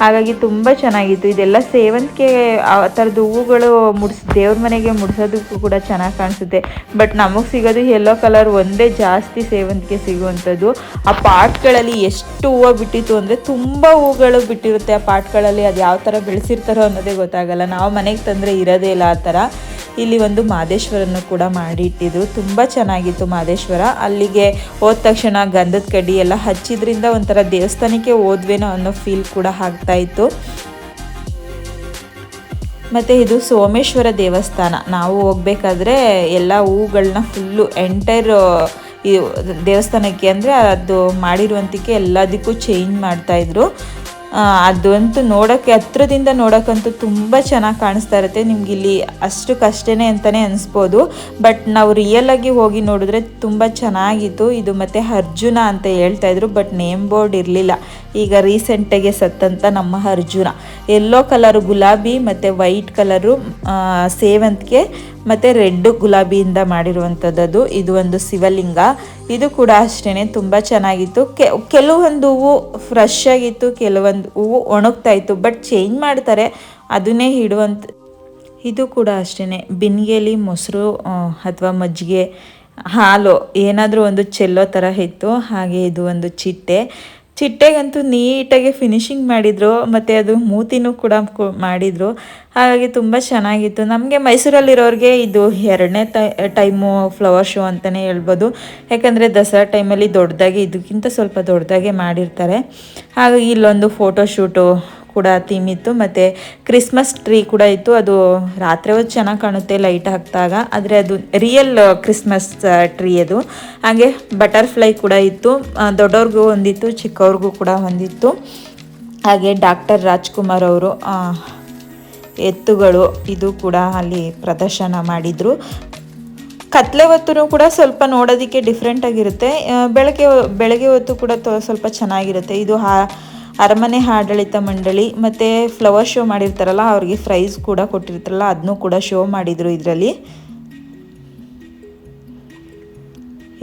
ಹಾಗಾಗಿ ತುಂಬ ಚೆನ್ನಾಗಿತ್ತು. ಇದೆಲ್ಲ ಸೇವಂತಿಗೆ, ಆ ಥರದ್ದು ಹೂವುಗಳು ಮುಡ್ಸ್, ದೇವ್ರ ಮನೆಗೆ ಮುಡ್ಸೋದಕ್ಕೂ ಕೂಡ ಚೆನ್ನಾಗಿ ಕಾಣಿಸುತ್ತೆ. ಬಟ್ ನಮಗೆ ಸಿಗೋದು ಯೆಲ್ಲೋ ಕಲರ್ ಒಂದೇ ಜಾಸ್ತಿ ಸೇವಂತಿಗೆ ಸಿಗುವಂಥದ್ದು. ಆ ಪಾಟ್ಗಳಲ್ಲಿ ಎಷ್ಟು ಹೂವು ಬಿಟ್ಟಿತ್ತು ಅಂದರೆ ತುಂಬ ಹೂಗಳು ಬಿಟ್ಟಿರುತ್ತೆ ಆ ಪಾಟ್ಗಳಲ್ಲಿ. ಅದು ಯಾವ ಥರ ಬೆಳೆಸಿರ್ತಾರೋ ಅನ್ನೋದೇ ಗೊತ್ತಾಗಲ್ಲ. ನಾವು ಮನೆಗೆ ತಂದರೆ ಇರೋದೇ ಇಲ್ಲ ಆ ಥರ. ಇಲ್ಲಿ ಒಂದು ಮಾದೇಶ್ವರನ್ನು ಕೂಡ ಮಾಡಿಟ್ಟಿದ್ರು. ತುಂಬ ಚೆನ್ನಾಗಿತ್ತು ಮಾದೇಶ್ವರ. ಅಲ್ಲಿಗೆ ಹೋದ ತಕ್ಷಣ ಗಂಧದ ಕಡ್ಡಿ ಎಲ್ಲ ಹಚ್ಚಿದ್ರಿಂದ ಒಂಥರ ದೇವಸ್ಥಾನಕ್ಕೆ ಹೋದ್ವೇನೋ ಅನ್ನೋ ಫೀಲ್ ಕೂಡ ಆಗ್ತಾ ಇತ್ತು. ಮತ್ತು ಇದು ಸೋಮೇಶ್ವರ ದೇವಸ್ಥಾನ. ನಾವು ಹೋಗ್ಬೇಕಾದ್ರೆ ಎಲ್ಲ ಹೂಗಳನ್ನ ಫುಲ್ಲು ಎಂಟೈರ್ ಈ ದೇವಸ್ಥಾನಕ್ಕೆ ಅಂದರೆ ಅದು ಮಾಡಿರುವಂತಿಕೆ ಎಲ್ಲದಕ್ಕೂ ಚೇಂಜ್ ಮಾಡ್ತಾಯಿದ್ರು ಅದಂತೂ ನೋಡೋಕ್ಕೆ ಹತ್ರದಿಂದ ನೋಡೋಕ್ಕಂತೂ ತುಂಬ ಚೆನ್ನಾಗಿ ಕಾಣಿಸ್ತಾ ಇರುತ್ತೆ. ನಿಮ್ಗೆ ಇಲ್ಲಿ ಅಷ್ಟಕ್ಕಷ್ಟೇ ಅಂತಲೇ ಅನಿಸ್ಬೋದು. ಬಟ್ ನಾವು ರಿಯಲಾಗಿ ಹೋಗಿ ನೋಡಿದ್ರೆ ತುಂಬ ಚೆನ್ನಾಗಿತ್ತು. ಇದು ಮತ್ತು ಅರ್ಜುನ ಅಂತ ಹೇಳ್ತಾ ಇದ್ರು, ಬಟ್ ನೇಮ್ ಬೋರ್ಡ್ ಇರಲಿಲ್ಲ. ಈಗ ರೀಸೆಂಟಾಗೆ ಸತ್ತಂತ ನಮ್ಮ ಅರ್ಜುನ. ಎಲ್ಲೋ ಕಲರು ಗುಲಾಬಿ ಮತ್ತು ವೈಟ್ ಕಲರು ಸೇವಂತಿಗೆ ಮತ್ತು ರೆಡ್ ಗುಲಾಬಿಯಿಂದ ಮಾಡಿರುವಂಥದ್ದು ಇದು ಒಂದು ಶಿವಲಿಂಗ. ಇದು ಕೂಡ ಅಷ್ಟೇ ತುಂಬ ಚೆನ್ನಾಗಿತ್ತು. ಕೆಲವೊಂದು ಹೂವು ಫ್ರೆಶ್ ಆಗಿತ್ತು, ಕೆಲವೊಂದು ಹೂವು ಒಣಗ್ತಾ ಇತ್ತು ಬಟ್ ಚೇಂಜ್ ಮಾಡ್ತಾರೆ. ಅದನ್ನೇ ಇಡುವಂಥ ಇದು ಕೂಡ ಅಷ್ಟೇ ಬಿನ್ಗೆಲಿ, ಮೊಸರು ಅಥವಾ ಮಜ್ಜಿಗೆ, ಹಾಲು, ಏನಾದರೂ ಒಂದು ಚೆಲ್ಲೋ ಥರ ಇತ್ತು. ಹಾಗೆ ಇದು ಒಂದು ಚಿಟ್ಟೆ. ಚಿಟ್ಟೆಗಂತೂ ನೀಟಾಗಿ ಫಿನಿಶಿಂಗ್ ಮಾಡಿದರು, ಮತ್ತು ಅದು ಮೂತಿನೂ ಕೂಡ ಮಾಡಿದರು. ಹಾಗಾಗಿ ತುಂಬ ಚೆನ್ನಾಗಿತ್ತು. ನಮಗೆ ಮೈಸೂರಲ್ಲಿರೋರಿಗೆ ಇದು ಎರಡನೇ ಟೈಮು ಫ್ಲವರ್ ಶೋ ಅಂತಲೇ ಹೇಳ್ಬೋದು. ಯಾಕಂದರೆ ದಸರಾ ಟೈಮಲ್ಲಿ ದೊಡ್ಡದಾಗಿ, ಇದಕ್ಕಿಂತ ಸ್ವಲ್ಪ ದೊಡ್ಡದಾಗೆ ಮಾಡಿರ್ತಾರೆ. ಹಾಗಾಗಿ ಇಲ್ಲೊಂದು ಫೋಟೋ ಶೂಟು ಕೂಡ ಥೀಮ್ ಇತ್ತು ಮತ್ತು ಕ್ರಿಸ್ಮಸ್ ಟ್ರೀ ಕೂಡ ಇತ್ತು. ಅದು ರಾತ್ರಿ ಹೊತ್ತು ಚೆನ್ನಾಗಿ ಕಾಣುತ್ತೆ ಲೈಟ್ ಹಾಕಿದಾಗ. ಆದರೆ ಅದು ರಿಯಲ್ ಕ್ರಿಸ್ಮಸ್ ಟ್ರೀ ಅದು. ಹಾಗೆ ಬಟರ್ಫ್ಲೈ ಕೂಡ ಇತ್ತು. ದೊಡ್ಡವ್ರಿಗೂ ಒಂದಿತ್ತು ಚಿಕ್ಕವ್ರಿಗೂ ಕೂಡ ಒಂದಿತ್ತು ಹಾಗೆ ಡಾಕ್ಟರ್ ರಾಜ್ಕುಮಾರ್ ಅವರು ಎತ್ತುಗಳು ಇದು ಕೂಡ ಅಲ್ಲಿ ಪ್ರದರ್ಶನ ಮಾಡಿದರು. ಕತ್ಲೆ ಹೊತ್ತು ಕೂಡ ಸ್ವಲ್ಪ ನೋಡೋದಕ್ಕೆ ಡಿಫ್ರೆಂಟಾಗಿರುತ್ತೆ ಬೆಳಗ್ಗೆ ಬೆಳಗ್ಗೆ ಹೊತ್ತು ಕೂಡ ಸ್ವಲ್ಪ ಚೆನ್ನಾಗಿರುತ್ತೆ. ಇದು ಹಾ ಅರಮನೆ ಆಡಳಿತ ಮಂಡಳಿ ಮತ್ತು ಫ್ಲವರ್ ಶೋ ಮಾಡಿರ್ತಾರಲ್ಲ, ಅವ್ರಿಗೆ ಪ್ರೈಸ್ ಕೂಡ ಕೊಟ್ಟಿರ್ತಾರಲ್ಲ ಅದನ್ನೂ ಕೂಡ ಶೋ ಮಾಡಿದರು ಇದರಲ್ಲಿ.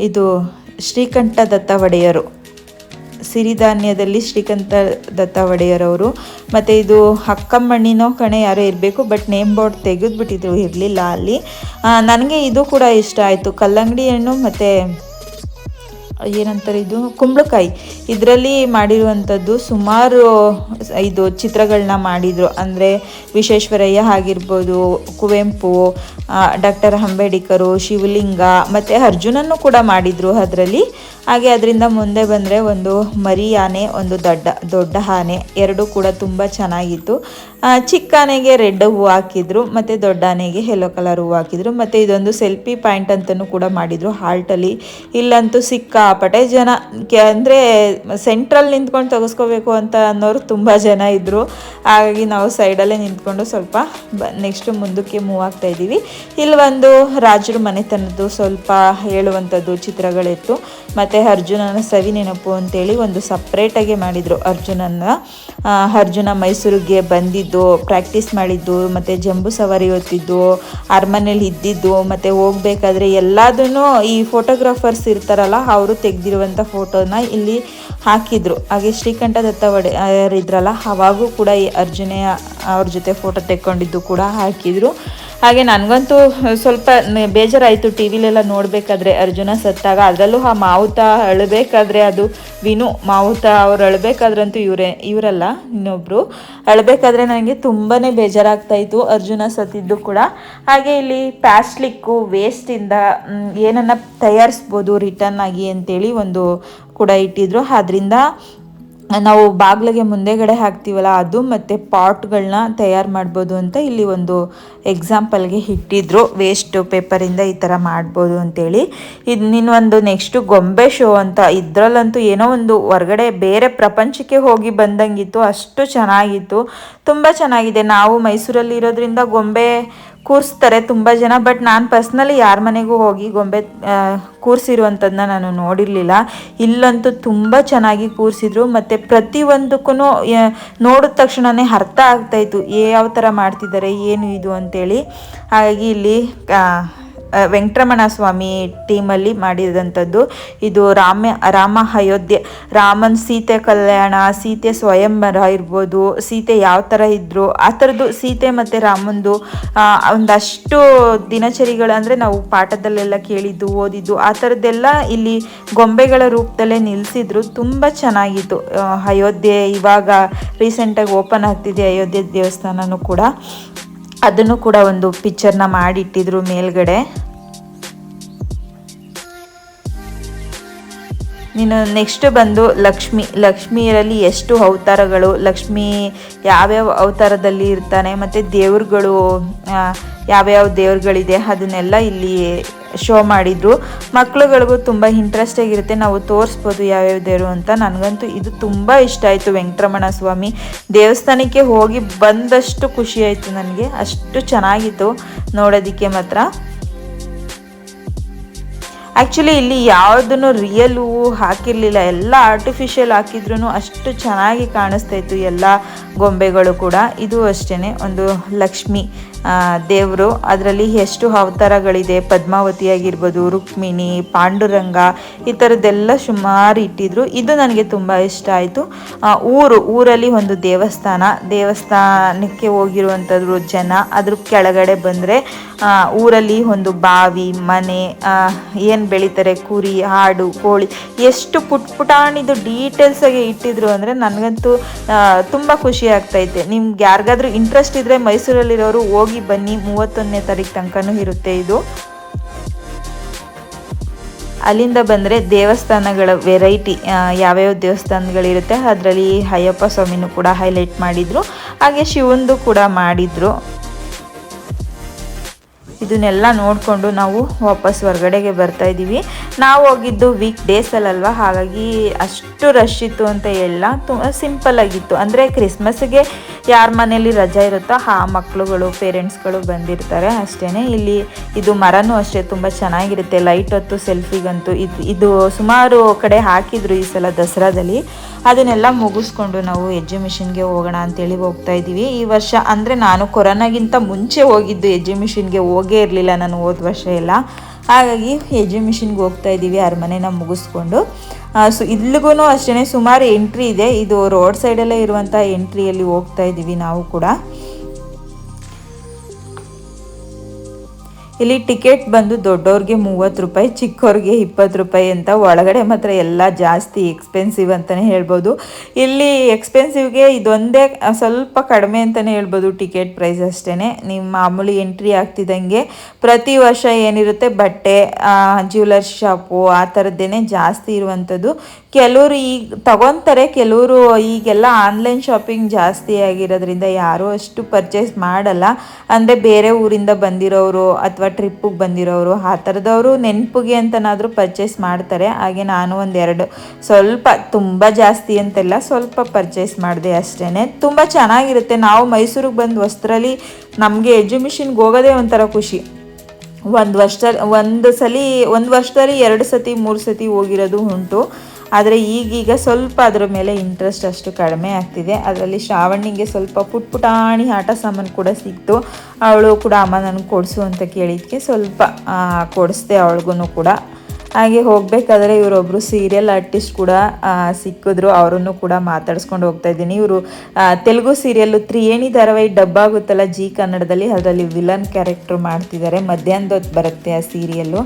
ಇದು ಶ್ರೀಕಂಠ ದತ್ತ ಒಡೆಯರು ಸಿರಿಧಾನ್ಯದಲ್ಲಿ ಶ್ರೀಕಂಠ ದತ್ತ ಒಡೆಯರವರು ಮತ್ತು ಇದು ಹಕ್ಕಮ್ಮಣ್ಣಿನೋ ಕಣೆ ಯಾರೋ ಇರಬೇಕು ಬಟ್ ನೇಮ್ ಬೋರ್ಡ್ ತೆಗೆದುಬಿಟ್ಟಿದ್ರು, ಇರಲಿಲ್ಲ ಅಲ್ಲಿ. ನನಗೆ ಇದು ಕೂಡ ಇಷ್ಟ ಆಯಿತು. ಕಲ್ಲಂಗಡಿ ಹಣ್ಣು ಮತ್ತು ಏನಂತಾರೆ ಇದು? ಕುಂಬಳಕಾಯಿ. ಇದರಲ್ಲಿ ಮಾಡಿರುವಂಥದ್ದು ಸುಮಾರು ಇದು ಚಿತ್ರಗಳನ್ನ ಮಾಡಿದರು. ಅಂದರೆ ವಿಶ್ವೇಶ್ವರಯ್ಯ ಆಗಿರ್ಬೋದು, ಕುವೆಂಪು ಡಾಕ್ಟರ್ ಅಂಬೇಡ್ಕರು, ಶಿವಲಿಂಗ, ಮತ್ತು ಅರ್ಜುನನ್ನು ಕೂಡ ಮಾಡಿದರು ಅದರಲ್ಲಿ. ಹಾಗೆ ಅದರಿಂದ ಮುಂದೆ ಬಂದರೆ ಒಂದು ಮರಿ ಆನೆ ಒಂದು ದೊಡ್ಡ ದೊಡ್ಡ ಆನೆ, ಎರಡೂ ಕೂಡ ತುಂಬ ಚೆನ್ನಾಗಿತ್ತು. ಚಿಕ್ಕ ಆನೆಗೆ ರೆಡ್ ಹೂವು ಹಾಕಿದ್ರು, ಮತ್ತು ದೊಡ್ಡ ಆನೆಗೆ ಯೆಲ್ಲೋ ಕಲರ್ ಹೂವು ಹಾಕಿದ್ರು, ಮತ್ತು ಇದೊಂದು ಸೆಲ್ಫಿ ಪಾಯಿಂಟ್ ಅಂತಲೂ ಕೂಡ ಮಾಡಿದರು ಹಾಲ್ಟಲ್ಲಿ ಇಲ್ಲಂತೂ ಸಿಕ್ಕಾಪಟ್ಟೆ ಜನ ಅಂದರೆ ಸೆಂಟ್ರಲ್ಲಿ ನಿಂತ್ಕೊಂಡು ತೆಗೆಸ್ಕೋಬೇಕು ಅಂತ ಅನ್ನೋರು ತುಂಬ ಜನ ಇದ್ದರು ಹಾಗಾಗಿ ನಾವು ಸೈಡಲ್ಲೇ ನಿಂತ್ಕೊಂಡು ಸ್ವಲ್ಪ ನೆಕ್ಸ್ಟ್ ಮುಂದಕ್ಕೆ ಮೂವ್ ಆಗ್ತಾ ಇದ್ದೀವಿ. ಇಲ್ಲಿ ಒಂದು ರಾಜರ ಮನೆತನದ್ದು ಸ್ವಲ್ಪ ಹೇಳುವಂಥದ್ದು ಚಿತ್ರಗಳಿತ್ತು. ಮತ್ತು ಅರ್ಜುನನ ಸವಿ ನೆನಪು ಅಂತೇಳಿ ಒಂದು ಸಪ್ರೇಟಾಗಿ ಮಾಡಿದರು ಅರ್ಜುನನ ಅರ್ಜುನ ಮೈಸೂರಿಗೆ ಬಂದಿದ್ದು ಪ್ರಾಕ್ಟೀಸ್ ಮಾಡಿದ್ದು, ಮತ್ತು ಜಂಬು ಸವಾರಿ ಹೊತ್ತಿದ್ದು, ಅರಮನೇಲಿ ಇದ್ದಿದ್ದು, ಮತ್ತು ಹೋಗಬೇಕಾದ್ರೆ ಎಲ್ಲದೂ ಈ ಫೋಟೋಗ್ರಾಫರ್ಸ್ ಇರ್ತಾರಲ್ಲ, ಅವರು ತೆಗೆದಿರುವಂಥ ಫೋಟೋನ ಇಲ್ಲಿ ಹಾಕಿದ್ರು. ಹಾಗೆ ಶ್ರೀಕಂಠ ದತ್ತ ಒಡೆ ಇದ್ರಲ್ಲ ಅವಾಗೂ ಕೂಡ ಈ ಅರ್ಜುನ ಅವ್ರ ಜೊತೆ ಫೋಟೋ ತೆಕ್ಕೊಂಡಿದ್ದು ಕೂಡ ಹಾಕಿದ್ರು. ಹಾಗೆ ನನಗಂತೂ ಸ್ವಲ್ಪ ಬೇಜಾರಾಯಿತು ಟಿ ವಿಲೆಲ್ಲ ನೋಡಬೇಕಾದ್ರೆ ಅರ್ಜುನ ಸತ್ತಾಗ. ಅದರಲ್ಲೂ ಆ ಮಾವುತ ಅಳಬೇಕಾದ್ರೆ ಅದು ವಿನು ಮಾವುತ ಅವ್ರು ಅಳಬೇಕಾದ್ರಂತೂ ಇವರೇ, ಇವರಲ್ಲ ಇನ್ನೊಬ್ಬರು ಅಳಬೇಕಾದ್ರೆ ನನಗೆ ತುಂಬಾ ಬೇಜಾರಾಗ್ತಾಯಿತ್ತು ಅರ್ಜುನ ಸತ್ತಿದ್ದು ಕೂಡ. ಹಾಗೆ ಇಲ್ಲಿ ಪ್ಯಾಸ್ಟ್ಲಿಕ್ಕು ವೇಸ್ಟಿಂದ ಏನನ್ನು ತಯಾರಿಸ್ಬೋದು ರಿಟರ್ನ್ ಆಗಿ ಅಂತೇಳಿ ಒಂದು ಕೂಡ ಇಟ್ಟಿದ್ರು. ಅದರಿಂದ ನಾವು ಬಾಗಿಲಿಗೆ ಮುಂದೆಗಡೆ ಹಾಕ್ತೀವಲ್ಲ, ಅದು ಮತ್ತು ಪಾಟ್ಗಳನ್ನ ತಯಾರು ಮಾಡ್ಬೋದು ಅಂತ ಇಲ್ಲಿ ಒಂದು ಎಕ್ಸಾಂಪಲ್ಗೆ ಇಟ್ಟಿದ್ರು. ವೇಸ್ಟ್ ಪೇಪರಿಂದ ಈ ಥರ ಮಾಡ್ಬೋದು ಅಂತೇಳಿ. ಇದು ಒಂದು ನೆಕ್ಸ್ಟು ಗೊಂಬೆ ಶೋ ಅಂತ. ಇದರಲ್ಲಂತೂ ಏನೋ ಒಂದು ಹೊರಗಡೆ ಬೇರೆ ಪ್ರಪಂಚಕ್ಕೆ ಹೋಗಿ ಬಂದಂಗಿತ್ತು. ಅಷ್ಟು ಚೆನ್ನಾಗಿತ್ತು. ತುಂಬ ಚೆನ್ನಾಗಿದೆ. ನಾವು ಮೈಸೂರಲ್ಲಿ ಇರೋದ್ರಿಂದ ಗೊಂಬೆ ಕೂರಿಸ್ತಾರೆ ತುಂಬ ಜನ ಬಟ್ ನಾನು ಪರ್ಸ್ನಲಿ ಯಾರ ಮನೆಗೂ ಹೋಗಿ ಗೊಂಬೆ ಕೂರಿಸಿರುವಂಥದ್ದನ್ನ ನಾನು ನೋಡಿರಲಿಲ್ಲ. ಇಲ್ಲಂತೂ ತುಂಬ ಚೆನ್ನಾಗಿ ಕೂರಿಸಿದ್ರು, ಮತ್ತು ಪ್ರತಿಯೊಂದಕ್ಕೂ ನೋಡಿದ ತಕ್ಷಣವೇ ಅರ್ಥ ಆಗ್ತಾಯಿತ್ತು ಯಾವ ಥರ ಮಾಡ್ತಿದ್ದಾರೆ, ಏನು ಇದು ಅಂತೇಳಿ. ಹಾಗಾಗಿ ಇಲ್ಲಿ ವೆಂಕಟರಮಣ ಸ್ವಾಮಿ ಟೀಮಲ್ಲಿ ಮಾಡಿದಂಥದ್ದು. ಇದು ರಾಮ ರಾಮ ಅಯೋಧ್ಯೆ, ರಾಮನ್ ಸೀತೆ ಕಲ್ಯಾಣ, ಸೀತೆ ಸ್ವಯಂವರ ಇರ್ಬೋದು, ಸೀತೆ ಯಾವ ಥರ ಇದ್ದರು ಆ ಥರದ್ದು ಸೀತೆ ಮತ್ತು ರಾಮಂದು ಒಂದಷ್ಟು ದಿನಚರಿಗಳಂದರೆ ನಾವು ಪಾಠದಲ್ಲೆಲ್ಲ ಕೇಳಿದ್ದು, ಓದಿದ್ದು, ಆ ಥರದ್ದೆಲ್ಲ ಇಲ್ಲಿ ಗೊಂಬೆಗಳ ರೂಪದಲ್ಲೇ ನಿಲ್ಲಿಸಿದ್ರು ತುಂಬ ಚೆನ್ನಾಗಿತ್ತು. ಅಯೋಧ್ಯೆ ಇವಾಗ ರೀಸೆಂಟಾಗಿ ಓಪನ್ ಆಗ್ತಿದೆ ಅಯೋಧ್ಯೆ ದೇವಸ್ಥಾನನೂ ಕೂಡ. ಅದನ್ನು ಕೂಡ ಒಂದು ಪಿಕ್ಚರ್ನ ಮಾಡಿಟ್ಟಿದ್ರು ಮೇಲ್ಗಡೆ. ನೀನು ನೆಕ್ಸ್ಟ್ ಬಂದು ಲಕ್ಷ್ಮಿ, ಲಕ್ಷ್ಮಿಯರಲ್ಲಿ ಎಷ್ಟು ಅವತಾರಗಳು, ಲಕ್ಷ್ಮಿ ಯಾವ್ಯಾವ ಅವತಾರದಲ್ಲಿ ಇರ್ತಾನೆ, ಮತ್ತು ದೇವ್ರುಗಳು ಯಾವ್ಯಾವ ದೇವ್ರುಗಳಿದೆ, ಅದನ್ನೆಲ್ಲ ಇಲ್ಲಿ ಶೋ ಮಾಡಿದ್ರು. ಮಕ್ಳುಗಳಿಗೂ ತುಂಬ ಇಂಟ್ರೆಸ್ಟಾಗಿರುತ್ತೆ ನಾವು ತೋರಿಸ್ಬೋದು ಯಾವ್ಯಾವ ದೇವರು ಅಂತ. ನನಗಂತೂ ಇದು ತುಂಬ ಇಷ್ಟ ಆಯಿತು ವೆಂಕಟರಮಣ ಸ್ವಾಮಿ. ದೇವಸ್ಥಾನಕ್ಕೆ ಹೋಗಿ ಬಂದಷ್ಟು ಖುಷಿ ಆಯಿತು ನನಗೆ. ಅಷ್ಟು ಚೆನ್ನಾಗಿತ್ತು ನೋಡೋದಕ್ಕೆ ಮಾತ್ರ. ಆ್ಯಕ್ಚುಲಿ ಇಲ್ಲಿ ಯಾವುದನ್ನು ರಿಯಲ್ ಹಾಕಿರಲಿಲ್ಲ. ಎಲ್ಲ ಆರ್ಟಿಫಿಷಿಯಲ್ ಹಾಕಿದ್ರೂ ಅಷ್ಟು ಚೆನ್ನಾಗಿ ಕಾಣಿಸ್ತಾ ಇತ್ತು ಎಲ್ಲ ಗೊಂಬೆಗಳು ಕೂಡ. ಇದು ಅಷ್ಟೇ ಒಂದು ಲಕ್ಷ್ಮಿ. ದೇವರು, ಅದರಲ್ಲಿ ಎಷ್ಟು ಅವತಾರಗಳಿದೆ ಪದ್ಮಾವತಿ ಆಗಿರ್ಬೋದು ರುಕ್ಮಿಣಿ, ಪಾಂಡುರಂಗ, ಈ ಥರದ್ದೆಲ್ಲ ಸುಮಾರು ಇಟ್ಟಿದ್ರು. ಇದು ನನಗೆ ತುಂಬ ಇಷ್ಟ ಆಯಿತು. ಊರು, ಊರಲ್ಲಿ ಒಂದು ದೇವಸ್ಥಾನ. ದೇವಸ್ಥಾನಕ್ಕೆ ಹೋಗಿರುವಂಥದ್ರು ಜನ. ಅದ್ರ ಕೆಳಗಡೆ ಬಂದರೆ ಊರಲ್ಲಿ ಒಂದು ಬಾವಿ, ಮನೆ ಏನು ಬೆಳೀತಾರೆ, ಕುರಿ, ಹಾಡು, ಕೋಳಿ, ಎಷ್ಟು ಪುಟ್ ಪುಟಾಣಿದು ಡೀಟೇಲ್ಸಾಗಿ ಇಟ್ಟಿದ್ರು ಅಂದರೆ ನನಗಂತೂ ತುಂಬ ಖುಷಿ ಆಗ್ತೈತೆ ನಿಮ್ಗೆ ಯಾರಿಗಾದ್ರೂ ಇಂಟ್ರೆಸ್ಟ್ ಇದ್ದರೆ ಮೈಸೂರಲ್ಲಿರೋರು ಹೋಗಿ ಹೋಗಿ ಬನ್ನಿ. ಮೂವತ್ತೊಂದನೇ ತಾರೀಕು ತನಕನೂ ಇರುತ್ತೆ ಇದು. ಅಲ್ಲಿಂದ ಬಂದರೆ ದೇವಸ್ಥಾನಗಳ ವೆರೈಟಿ ಯಾವ್ಯಾವ ದೇವಸ್ಥಾನಗಳಿರುತ್ತೆ, ಅದರಲ್ಲಿ ಅಯ್ಯಪ್ಪ ಸ್ವಾಮಿನೂ ಕೂಡ ಹೈಲೈಟ್ ಮಾಡಿದರು. ಹಾಗೆ ಶಿವಂದು ಕೂಡ ಮಾಡಿದರು. ಇದನ್ನೆಲ್ಲ ನೋಡಿಕೊಂಡು ನಾವು ವಾಪಸ್ ಹೊರಗಡೆಗೆ ಬರ್ತಾ ಇದ್ದೀವಿ. ನಾವು ಹೋಗಿದ್ದು ವೀಕ್ ಡೇಸಲ್ಲಲ್ವ ಹಾಗಾಗಿ ಅಷ್ಟು ರಶ್ ಇತ್ತು ಅಂತ ಎಲ್ಲ ತುಂಬ ಸಿಂಪಲ್ ಆಗಿತ್ತು. ಅಂದರೆ ಕ್ರಿಸ್ಮಸ್ಗೆ ಯಾರ ಮನೇಲಿ ರಜಾ ಇರುತ್ತೋ ಆ ಮಕ್ಕಳುಗಳು ಪೇರೆಂಟ್ಸ್ಗಳು ಬಂದಿರ್ತಾರೆ ಅಷ್ಟೇ ಇಲ್ಲಿ ಇದು ಮರನೂ ಅಷ್ಟೇ, ತುಂಬ ಚೆನ್ನಾಗಿರುತ್ತೆ. ಲೈಟ್ ಹೊತ್ತು ಸೆಲ್ಫಿಗಂತೂ ಇದು ಇದು ಸುಮಾರು ಕಡೆ ಹಾಕಿದ್ರು ಈ ಸಲ ದಸರಾದಲ್ಲಿ. ಅದನ್ನೆಲ್ಲ ಮುಗಿಸ್ಕೊಂಡು ನಾವು ಎಜುಮಿಷನ್ಗೆ ಹೋಗೋಣ ಅಂತೇಳಿ ಹೋಗ್ತಾ ಇದ್ದೀವಿ. ಈ ವರ್ಷ ಅಂದರೆ ನಾನು ಕೊರೋನಾಗಿಂತ ಮುಂಚೆ ಹೋಗಿದ್ದು ಎಜುಮಿಷನ್ಗೆ ಹೋಗೇ ಇರಲಿಲ್ಲ ನಾನು ಹೋದ ವರ್ಷ ಎಲ್ಲ. ಹಾಗಾಗಿ ಎಜುಮಿಷನ್ಗೆ ಹೋಗ್ತಾ ಇದ್ದೀವಿ, ಅರಮನೆನ ಮುಗಿಸ್ಕೊಂಡು. ಸೊ ಇಲ್ಲಿಗೂ ಅಷ್ಟೇ ಸುಮಾರು ಎಂಟ್ರಿ ಇದೆ. ಇದು ರೋಡ್ ಸೈಡಲ್ಲೇ ಇರುವಂಥ ಎಂಟ್ರಿಯಲ್ಲಿ ಹೋಗ್ತಾ ಇದ್ದೀವಿ ನಾವು ಕೂಡ. ಇಲ್ಲಿ ಟಿಕೆಟ್ ಬಂದು ದೊಡ್ಡವ್ರಿಗೆ ಮೂವತ್ತು ರೂಪಾಯಿ ಚಿಕ್ಕವ್ರಿಗೆ ಇಪ್ಪತ್ತು ರೂಪಾಯಿ ಅಂತ ಒಳಗಡೆ ಮಾತ್ರ ಎಲ್ಲ ಜಾಸ್ತಿ ಎಕ್ಸ್ಪೆನ್ಸಿವ್ ಅಂತಲೇ ಹೇಳ್ಬೋದು. ಇಲ್ಲಿ ಎಕ್ಸ್ಪೆನ್ಸಿವ್ಗೆ ಇದೊಂದೇ ಸ್ವಲ್ಪ ಕಡಿಮೆ ಅಂತಲೇ ಹೇಳ್ಬೋದು ಟಿಕೆಟ್ ಪ್ರೈಸ್ ಅಷ್ಟೇ ನಿಮ್ಮ ಮಾಮೂಲಿ ಎಂಟ್ರಿ ಆಗ್ತಿದ್ದಂಗೆ ಪ್ರತಿ ವರ್ಷ ಏನಿರುತ್ತೆ ಬಟ್ಟೆ ಜ್ಯುವೆಲರ್ಸ್ ಶಾಪು ಆ ಥರದ್ದೇನೆ ಜಾಸ್ತಿ ಇರುವಂಥದ್ದು ಕೆಲವರು ಈಗ ತಗೊತಾರೆ, ಕೆಲವರು ಈಗೆಲ್ಲ ಆನ್ಲೈನ್ ಶಾಪಿಂಗ್ ಜಾಸ್ತಿ ಆಗಿರೋದ್ರಿಂದ ಯಾರೂ ಅಷ್ಟು ಪರ್ಚೇಸ್ ಮಾಡಲ್ಲ. ಅಂದರೆ ಬೇರೆ ಊರಿಂದ ಬಂದಿರೋರು ಅಥವಾ ಟ್ರಿಪ್ಪಿಗೆ ಬಂದಿರೋರು, ಆ ಥರದವರು ನೆನಪಿಗೆ ಅಂತನಾದರೂ ಪರ್ಚೇಸ್ ಮಾಡ್ತಾರೆ. ಹಾಗೆ ನಾನು ಒಂದೆರಡು. ಸ್ವಲ್ಪ, ತುಂಬ ಜಾಸ್ತಿ ಅಂತೆಲ್ಲ ಸ್ವಲ್ಪ ಪರ್ಚೇಸ್ ಮಾಡಿದೆ ಅಷ್ಟೇ ತುಂಬ ಚೆನ್ನಾಗಿರುತ್ತೆ. ನಾವು ಮೈಸೂರಿಗೆ ಬಂದು ವಸ್ತ್ರಲ್ಲಿ ನಮಗೆ ಎಜುಮಿಷನ್ಗೆ ಹೋಗೋದೇ ಒಂಥರ ಖುಷಿ. ಒಂದು ವರ್ಷ, ಒಂದು ಸಲ, ಒಂದು ವರ್ಷದಲ್ಲಿ ಎರಡು ಸತಿ, ಮೂರು ಸತಿ ಹೋಗಿರೋದು ಉಂಟು. ಆದರೆ ಈಗೀಗ ಸ್ವಲ್ಪ ಅದರ ಮೇಲೆ ಇಂಟ್ರೆಸ್ಟ್ ಅಷ್ಟು ಕಡಿಮೆ ಆಗ್ತಿದೆ. ಅದರಲ್ಲಿ ಶ್ರಾವಣಿಗೆ ಸ್ವಲ್ಪ ಪುಟ್ ಪುಟಾಣಿ ಆಟ ಸಾಮಾನು ಕೂಡ ಸಿಕ್ತು. ಅವಳು ಕೂಡ ಅಮ್ಮ ನನಗೆ ಕೊಡಿಸು ಅಂತ ಕೇಳಿದ್ಕೆ ಸ್ವಲ್ಪ ಕೊಡಿಸ್ದೆ ಅವಳಿಗೂ ಕೂಡ. ಹಾಗೆ ಹೋಗಬೇಕಾದ್ರೆ ಇವರೊಬ್ಬರು ಸೀರಿಯಲ್ ಆರ್ಟಿಸ್ಟ್ ಕೂಡ ಸಿಕ್ಕಿದ್ರು. ಅವರನ್ನು ಕೂಡ ಮಾತಾಡಿಸ್ಕೊಂಡು ಹೋಗ್ತಾ ಇದ್ದೀನಿ. ಇವರು ತೆಲುಗು ಸೀರಿಯಲ್ಲು ತ್ರಿಯೇಣಿ ಧಾರಾವಾಹಿ ಡಬ್ಬಾಗುತ್ತಲ್ಲ ಜಿ ಕನ್ನಡದಲ್ಲಿ, ಅದರಲ್ಲಿ ವಿಲನ್ ಕ್ಯಾರೆಕ್ಟರ್ ಮಾಡ್ತಿದ್ದಾರೆ. ಮಧ್ಯಾಹ್ನದ ಬರುತ್ತೆ ಆ ಸೀರಿಯಲ್ಲು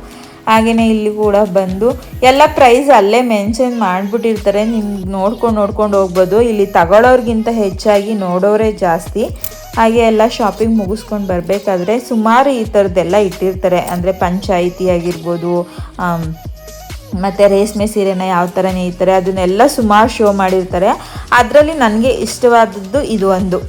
ಹಾಗೆಯೇ ಇಲ್ಲಿ ಕೂಡ ಬಂದು ಎಲ್ಲ ಪ್ರೈಸ್ ಅಲ್ಲೇ ಮೆನ್ಷನ್ ಮಾಡಿಬಿಟ್ಟಿರ್ತಾರೆ. ನಿಮ್ಗೆ ನೋಡ್ಕೊಂಡು ನೋಡ್ಕೊಂಡು ಹೋಗ್ಬೋದು. ಇಲ್ಲಿ ತಗೊಳ್ಳೋರ್ಗಿಂತ ಹೆಚ್ಚಾಗಿ ನೋಡೋರೇ ಜಾಸ್ತಿ. ಹಾಗೆ ಎಲ್ಲ ಶಾಪಿಂಗ್ ಮುಗಿಸ್ಕೊಂಡು ಬರಬೇಕಾದ್ರೆ ಸುಮಾರು ಈ ಥರದ್ದೆಲ್ಲ ಇಟ್ಟಿರ್ತಾರೆ. ಅಂದರೆ ಪಂಚಾಯಿತಿ ಆಗಿರ್ಬೋದು ಮತ್ತು ರೇಷ್ಮೆ ಸೀರೆನ ಯಾವ ಥರ ನೇಯ್ತಾರೆ, ಅದನ್ನೆಲ್ಲ ಸುಮಾರು ಶೋ ಮಾಡಿರ್ತಾರೆ. ಅದರಲ್ಲಿ ನನಗೆ ಇಷ್ಟವಾದದ್ದು ಇದು ಒಂದು.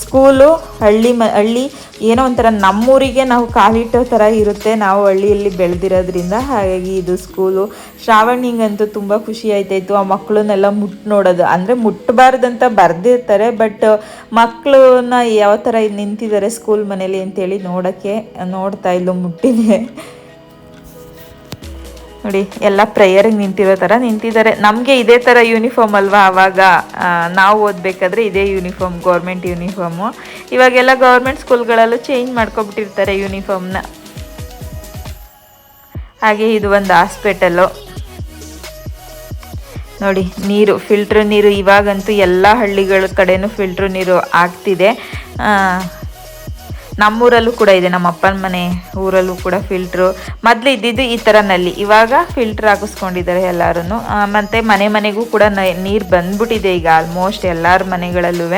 ಸ್ಕೂಲು, ಹಳ್ಳಿ ಮ, ಹಳ್ಳಿ ಏನೋ ಒಂಥರ ನಮ್ಮೂರಿಗೆ ನಾವು ಕಾಲಿಟ್ಟೋ ಥರ ಇರುತ್ತೆ. ನಾವು ಹಳ್ಳಿಯಲ್ಲಿ ಬೆಳೆದಿರೋದ್ರಿಂದ ಹಾಗಾಗಿ ಇದು ಸ್ಕೂಲು. ಶ್ರಾವಣಿಗಂತೂ ತುಂಬ ಖುಷಿ ಆಯ್ತಾಯಿತ್ತು ಆ ಮಕ್ಕಳನ್ನೆಲ್ಲ ಮುಟ್ಟು ನೋಡೋದು. ಅಂದರೆ ಮುಟ್ಟಬಾರ್ದಂತ ಬರೆದಿರ್ತಾರೆ, ಬಟ್ ಮಕ್ಕಳನ್ನ ಯಾವ ಥರ ನಿಂತಿದ್ದಾರೆ ಸ್ಕೂಲ್ ಮನೇಲಿ ಅಂತೇಳಿ ನೋಡೋಕ್ಕೆ, ನೋಡ್ತಾ ಇಲ್ಲೋ ಮುಟ್ಟಿದೆ. ನೋಡಿ, ಎಲ್ಲ ಪ್ರೇಯರಿಗೆ ನಿಂತಿರೋ ಥರ ನಿಂತಿದ್ದಾರೆ. ನಮಗೆ ಇದೇ ಥರ ಯೂನಿಫಾರ್ಮ್ ಅಲ್ವಾ ಆವಾಗ ನಾವು ಓದಬೇಕಾದ್ರೆ ಇದೇ ಯೂನಿಫಾರ್ಮ್ ಗೌರ್ಮೆಂಟ್ ಯೂನಿಫಾರ್ಮು ಇವಾಗೆಲ್ಲ ಗೌರ್ಮೆಂಟ್ ಸ್ಕೂಲ್ಗಳಲ್ಲೂ ಚೇಂಜ್ ಮಾಡ್ಕೊಬಿಟ್ಟಿರ್ತಾರೆ ಯೂನಿಫಾರ್ಮ್ನ ಹಾಗೆ ಇದು ಒಂದು ಹಾಸ್ಪಿಟಲ್ಲು ನೋಡಿ, ನೀರು ಫಿಲ್ಟ್ರ್ ನೀರು ಇವಾಗಂತೂ ಎಲ್ಲ ಹಳ್ಳಿಗಳ ಕಡೆನೂ ಫಿಲ್ಟ್ರ್ ನೀರು ಆಗ್ತಿದೆ. ನಮ್ಮೂರಲ್ಲೂ ಕೂಡ ಇದೆ, ನಮ್ಮ ಅಪ್ಪನ ಮನೆ ಊರಲ್ಲೂ ಕೂಡ ಫಿಲ್ಟ್ರು ಮೊದಲು ಇದ್ದಿದ್ದು ಈ ಥರ ನಲ್ಲಿ, ಇವಾಗ ಫಿಲ್ಟ್ರ್ ಹಾಕಿಸ್ಕೊಂಡಿದ್ದಾರೆ ಎಲ್ಲರೂ ಮತ್ತು ಮನೆ ಮನೆಗೂ ಕೂಡ ನೀರು ಬಂದ್ಬಿಟ್ಟಿದೆ ಈಗ ಆಲ್ಮೋಸ್ಟ್ ಎಲ್ಲರ ಮನೆಗಳಲ್ಲೂ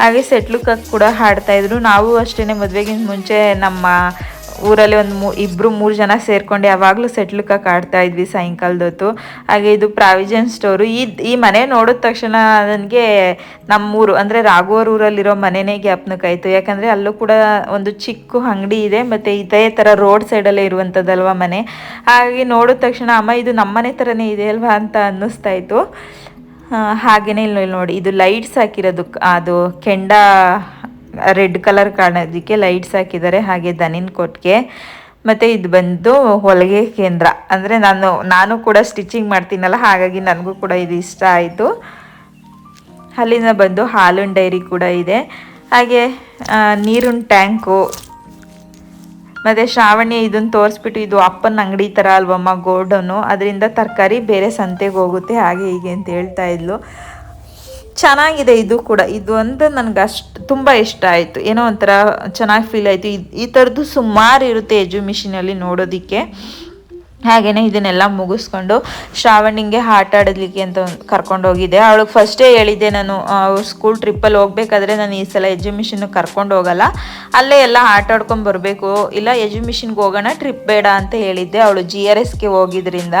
ಹಾಗೆ ಸೆಟ್ಲು ಕೂಡ ಹಾಡ್ತಾಯಿದ್ರು ನಾವು ಅಷ್ಟೇ ಮದುವೆಗಿಂತ ಮುಂಚೆ ನಮ್ಮ ಊರಲ್ಲಿ ಒಂದು ಮೂ ಇಬ್ಬರು ಮೂರು ಜನ ಸೇರ್ಕೊಂಡು ಯಾವಾಗಲೂ ಸೆಟ್ಲಕ್ಕೆ ಕಾಡ್ತಾ ಇದ್ವಿ ಸಾಯಂಕಾಲದೊತ್ತು. ಹಾಗೆ ಇದು ಪ್ರಾವಿಜನ್ ಸ್ಟೋರು ಈ ಈ ಮನೆ ನೋಡಿದ ತಕ್ಷಣ ನನಗೆ ನಮ್ಮೂರು, ಅಂದರೆ ರಾಘವರ್ ಊರಲ್ಲಿರೋ ಮನೆನೇ ಜ್ಞಾಪನಕ್ಕಾಯಿತು ಯಾಕಂದರೆ ಅಲ್ಲೂ ಕೂಡ ಒಂದು ಚಿಕ್ಕ ಅಂಗಡಿ ಇದೆ, ಮತ್ತು ಇದೇ ಥರ ರೋಡ್ ಸೈಡಲ್ಲೇ ಇರುವಂಥದ್ದಲ್ವ ಮನೆ. ಹಾಗೆ ನೋಡಿದ ತಕ್ಷಣ, ಅಮ್ಮ, ಇದು ನಮ್ಮ ಮನೆ ಥರನೇ ಇದೆ ಅಲ್ವಾ? ಅಂತ ಅನ್ನಿಸ್ತಾ ಇತ್ತು. ಹಾಗೆಯೇ ಇಲ್ಲಿ ನೋಡಿ, ಇದು ಲೈಟ್ಸ್ ಹಾಕಿರೋದು ಅದು ಕೆಂಡ ರೆಡ್ ಕಲರ್ ಕಾಣೋದಕ್ಕೆ ಲೈಟ್ಸ್ ಹಾಕಿದ್ದಾರೆ, ಹಾಗೆ ದನಿನ್ ಕೊಟ್ಟಿಗೆ ಮತ್ತು ಇದು ಬಂದು ಹೊಲಿಗೆ ಕೇಂದ್ರ. ಅಂದರೆ ನಾನು ನಾನು ಕೂಡ ಸ್ಟಿಚಿಂಗ್ ಮಾಡ್ತೀನಲ್ಲ, ಹಾಗಾಗಿ ನನಗೂ ಕೂಡ ಇದು ಇಷ್ಟ ಆಯಿತು. ಅಲ್ಲಿಂದ ಬಂದು ಹಾಲಿನ ಡೈರಿ ಕೂಡ ಇದೆ. ಹಾಗೆ ನೀರಿನ ಟ್ಯಾಂಕು. ಮತ್ತು ಶ್ರಾವಣಿ ಇದನ್ನು ತೋರಿಸ್ಬಿಟ್ಟು, ಇದು ಅಪ್ಪನ ಅಂಗಡಿ ಥರ ಅಲ್ವಮ್ಮ, ಗೋಡೌನು. ಅದರಿಂದ ತರಕಾರಿ ಬೇರೆ ಸಂತೆಗೆ ಹೋಗುತ್ತೆ, ಹಾಗೆ ಹೀಗೆ ಅಂತ ಹೇಳ್ತಾ ಇದ್ಲು. ಚೆನ್ನಾಗಿದೆ ಇದು ಕೂಡ. ಇದು ಒಂದು ನನಗೆ ಅಷ್ಟು ತುಂಬ ಇಷ್ಟ ಆಯಿತು. ಏನೋ ಒಂಥರ ಚೆನ್ನಾಗಿ ಫೀಲ್ ಆಯಿತು. ಈ ಥರದ್ದು ಸುಮಾರು ಇರುತ್ತೆ ಎಜುಮಿಷನಲ್ಲಿ ನೋಡೋದಕ್ಕೆ. ಹಾಗೆಯೇ ಇದನ್ನೆಲ್ಲ ಮುಗಿಸ್ಕೊಂಡು ಶ್ರಾವಣಿಗೆ ಆಟ ಆಡಲಿಕ್ಕೆ ಅಂತ ಕರ್ಕೊಂಡು ಹೋಗಿದ್ದೆ ಅವಳಿಗೆ ಫಸ್ಟೇ ಹೇಳಿದ್ದೆ ನಾನು ಸ್ಕೂಲ್ ಟ್ರಿಪ್ಪಲ್ಲಿ ಹೋಗ್ಬೇಕಾದ್ರೆ ನಾನು ಈ ಸಲ ಎಜುಮಿಷನ್ ಕರ್ಕೊಂಡು ಹೋಗಲ್ಲ. ಅಲ್ಲೇ ಎಲ್ಲ ಆಟ ಆಡ್ಕೊಂಡು ಬರಬೇಕು. ಇಲ್ಲ ಎಜುಮಿಷನ್ಗೆ ಹೋಗೋಣ ಟ್ರಿಪ್ ಬೇಡ ಅಂತ ಹೇಳಿದ್ದೆ. ಅವಳು ಜಿ ಆರ್ ಎಸ್ಗೆ ಹೋಗಿದ್ರಿಂದ.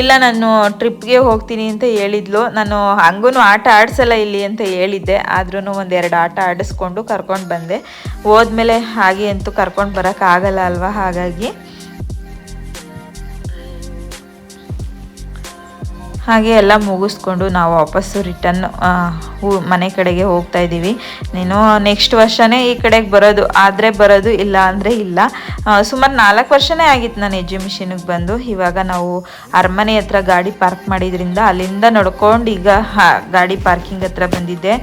ಇಲ್ಲ, ನಾನು ಟ್ರಿಪ್ಗೆ ಹೋಗ್ತೀನಿ ಅಂತ ಹೇಳಿದ್ಲು. ನಾನು ಹಂಗೂ ಆಟ ಆಡಿಸಲ್ಲ ಇಲ್ಲಿ ಅಂತ ಹೇಳಿದ್ದೆ. ಆದ್ರೂ ಒಂದೆರಡು ಆಟ ಆಡಿಸ್ಕೊಂಡು ಕರ್ಕೊಂಡು ಬಂದೆ. ಹೋದ್ಮೇಲೆ ಹಾಗೆ ಅಂತೂ ಕರ್ಕೊಂಡು ಬರೋಕ್ಕಾಗಲ್ಲ ಅಲ್ವಾ? ಹಾಗಾಗಿ ಹಾಗೆ ಎಲ್ಲ ಮುಗಿಸ್ಕೊಂಡು ನಾವು ವಾಪಸ್ಸು ರಿಟರ್ನ್ ಮನೆ ಕಡೆಗೆ ಹೋಗ್ತಾ ಇದ್ದೀವಿ. ನೀನು ನೆಕ್ಸ್ಟ್ ವರ್ಷನೇ ಈ ಕಡೆಗೆ ಬರೋದು, ಆದರೆ ಬರೋದು ಇಲ್ಲ ಅಂದರೆ ಇಲ್ಲ. ಸುಮಾರು ನಾಲ್ಕು ವರ್ಷನೇ ಆಗಿತ್ತು ನಾನು ಎಜುಮಿಷನ್ಗೆ ಬಂದು. ಇವಾಗ ನಾವು ಅರಮನೆ ಹತ್ರ ಗಾಡಿ ಪಾರ್ಕ್ ಮಾಡಿದ್ರಿಂದ ಅಲ್ಲಿಂದ ನಡ್ಕೊಂಡು ಈಗ ಗಾಡಿ ಪಾರ್ಕಿಂಗ್ ಹತ್ರ ಬಂದಿದ್ದೆ.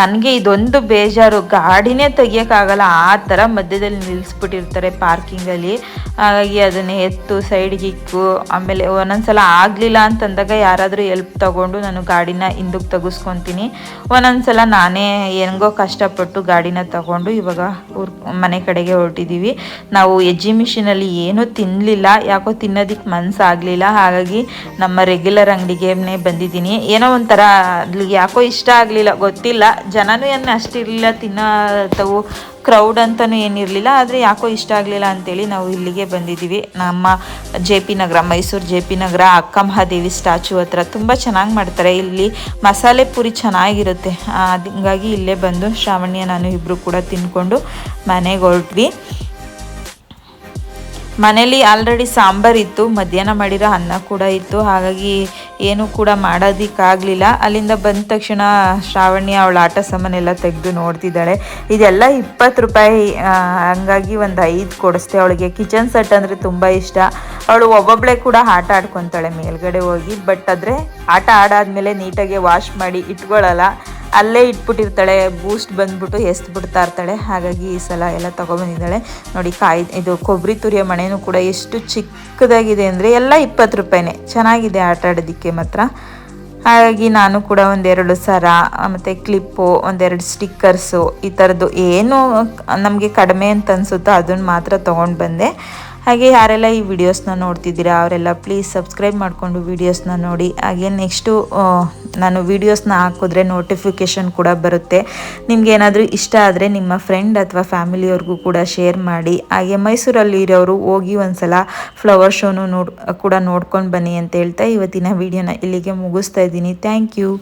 ನನಗೆ ಇದೊಂದು ಬೇಜಾರು, ಗಾಡಿನೇ ತೆಗಿಯೋಕ್ಕಾಗಲ್ಲ. ಆ ಥರ ಮಧ್ಯದಲ್ಲಿ ನಿಲ್ಲಿಸ್ಬಿಟ್ಟಿರ್ತಾರೆ ಪಾರ್ಕಿಂಗಲ್ಲಿ ಹಾಗಾಗಿ ಅದನ್ನು ಎತ್ತು ಸೈಡ್ಗಿಕ್ಕು ಆಮೇಲೆ ಒಂದೊಂದ್ಸಲ ಆಗಲಿಲ್ಲ ಯಾರಾದರೂ ಎಲ್ಪ್ ತಗೊಂಡು ನಾನು ಗಾಡಿನ ಹಿಂದಕ್ಕೆ ತೆಗೆಸ್ಕೊತೀನಿ. ಒಂದೊಂದ್ಸಲ ನಾನೇ ಹೆಂಗೋ ಕಷ್ಟಪಟ್ಟು ಗಾಡಿನ ತಗೊಂಡು ಇವಾಗ ಊರ್ ಮನೆ ಕಡೆಗೆ ಹೊರಟಿದ್ದೀವಿ ನಾವು ಎಜ್ಜಿ ಮಿಷಿನಲ್ಲಿ ಏನೂ ತಿನ್ನಲಿಲ್ಲ ಯಾಕೋ ತಿನ್ನೋದಕ್ಕೆ ಮನಸ್ಸಾಗಲಿಲ್ಲ ಹಾಗಾಗಿ ನಮ್ಮ ರೆಗ್ಯುಲರ್ ಅಂಗಡಿಗೆ ಬಂದಿದ್ದೀನಿ. ಏನೋ ಒಂಥರ ಯಾಕೋ ಇಷ್ಟ ಆಗಲಿಲ್ಲ, ಗೊತ್ತಿಲ್ಲ. ಜನನೂ ಏನು ಅಷ್ಟಿರಲಿಲ್ಲ ತಿನ್ನೋತವು ಕ್ರೌಡ್ ಅಂತಲೂ ಏನಿರಲಿಲ್ಲ, ಆದರೆ ಯಾಕೋ ಇಷ್ಟ ಆಗಲಿಲ್ಲ ಅಂತೇಳಿ ನಾವು ಇಲ್ಲಿಗೆ ಬಂದಿದ್ದೀವಿ. ನಮ್ಮ J P Nagar, Mysuru J P Nagar, Akka Mahadevi statue ಹತ್ರ ತುಂಬ ಚೆನ್ನಾಗಿ ಮಾಡ್ತಾರೆ. ಇಲ್ಲಿ ಮಸಾಲೆ ಪೂರಿ ಚೆನ್ನಾಗಿರುತ್ತೆ. ಹಾಗಾಗಿ ಇಲ್ಲೇ ಬಂದು ಶ್ರಾವಣ್ಯ ನಾನು ಇಬ್ಬರು ಕೂಡ ತಿನ್ಕೊಂಡು ಮನೆಗೆ ಹೊರಟ್ವಿ. ಮನೇಲಿ ಆಲ್ರೆಡಿ ಸಾಂಬಾರ್ ಇತ್ತು, ಮಧ್ಯಾಹ್ನ ಮಾಡಿರೋ ಅನ್ನ ಕೂಡ ಇತ್ತು, ಹಾಗಾಗಿ ಏನು ಕೂಡ ಮಾಡೋದಕ್ಕಾಗಲಿಲ್ಲ. ಅಲ್ಲಿಂದ ಬಂದ ತಕ್ಷಣ ಶ್ರಾವಣಿ ಅವಳ ಆಟ ಸಾಮಾನೆಲ್ಲ ತೆಗೆದು ನೋಡ್ತಿದ್ದಾಳೆ. ಇದೆಲ್ಲ ಇಪ್ಪತ್ತು ರೂಪಾಯಿ ಹಂಗಾಗಿ ಒಂದು ಐದು ಕೊಡಿಸ್ತೆ ಅವಳಿಗೆ. ಕಿಚನ್ ಸೆಟ್ ಅಂದರೆ ತುಂಬ ಇಷ್ಟ. ಅವಳು ಒಬ್ಬೊಬ್ಬಳೆ ಕೂಡ ಆಟ ಆಡ್ಕೊತಾಳೆ ಮೇಲ್ಗಡೆ ಹೋಗಿ ಬಟ್ ಆದರೆ ಆಟ ಆಡಾದ್ಮೇಲೆ ನೀಟಾಗಿ ವಾಶ್ ಮಾಡಿ ಇಟ್ಕೊಳ್ಳಲ್ಲ ಅಲ್ಲೇ ಇಟ್ಬಿಟ್ಟಿರ್ತಾಳೆ ಬೂಸ್ಟ್ ಬಂದ್ಬಿಟ್ಟು ಎಸ್ದು ಬಿಡ್ತಾ ಇರ್ತಾಳೆ. ಹಾಗಾಗಿ ಈ ಸಲ ಎಲ್ಲ ತೊಗೊಬಂದಿದ್ದಾಳೆ ನೋಡಿ ಕಾಯಿ, ಇದು ಕೊಬ್ಬರಿ ತುರಿಯ ಮಣೆನೂ ಕೂಡ ಎಷ್ಟು ಚಿಕ್ಕದಾಗಿದೆ ಅಂದರೆ ಎಲ್ಲ ಇಪ್ಪತ್ತು ರೂಪಾಯಿನೇ. ಚೆನ್ನಾಗಿದೆ ಆಟ ಆಡೋದಕ್ಕೆ ಮಾತ್ರ. ಹಾಗಾಗಿ ನಾನು ಕೂಡ ಒಂದೆರಡು ಸರ, ಮತ್ತು ಕ್ಲಿಪ್ಪು ಒಂದೆರಡು ಸ್ಟಿಕ್ಕರ್ಸು ಈ ಥರದ್ದು ಏನು ನಮಗೆ ಕಡಿಮೆ ಅಂತ ಅನಿಸುತ್ತೋ ಅದನ್ನು ಮಾತ್ರ ತೊಗೊಂಡು ಬಂದೆ ಹಾಗೆ ಯಾರೆಲ್ಲ ಈ ವಿಡಿಯೋಸ್ನ ನೋಡ್ತಿದ್ದೀರಾ, ಅವರೆಲ್ಲ ಪ್ಲೀಸ್ ಸಬ್ಸ್ಕ್ರೈಬ್ ಮಾಡಿಕೊಂಡು ವೀಡಿಯೋಸ್ನ ನೋಡಿ. ಹಾಗೆ ನೆಕ್ಸ್ಟು ನಾನು ವೀಡಿಯೋಸ್ನ ಹಾಕಿದ್ರೆ ನೋಟಿಫಿಕೇಷನ್ ಕೂಡ ಬರುತ್ತೆ. ನಿಮ್ಗೆ ಏನಾದರೂ ಇಷ್ಟ ಆದರೆ ನಿಮ್ಮ ಫ್ರೆಂಡ್ ಅಥವಾ ಫ್ಯಾಮಿಲಿಯವ್ರಿಗೂ ಕೂಡ ಶೇರ್ ಮಾಡಿ. ಹಾಗೆ ಮೈಸೂರಲ್ಲಿ ಇರೋರು ಹೋಗಿ ಒಂದ್ಸಲ ಫ್ಲವರ್ ಶೋನು ನೋಡ್, ಕೂಡ ನೋಡ್ಕೊಂಡು ಬನ್ನಿ ಅಂತ ಹೇಳ್ತಾ ಇವತ್ತಿನ ವಿಡಿಯೋನ ಇಲ್ಲಿಗೆ ಮುಗಿಸ್ತಾ ಇದ್ದೀನಿ. Thank you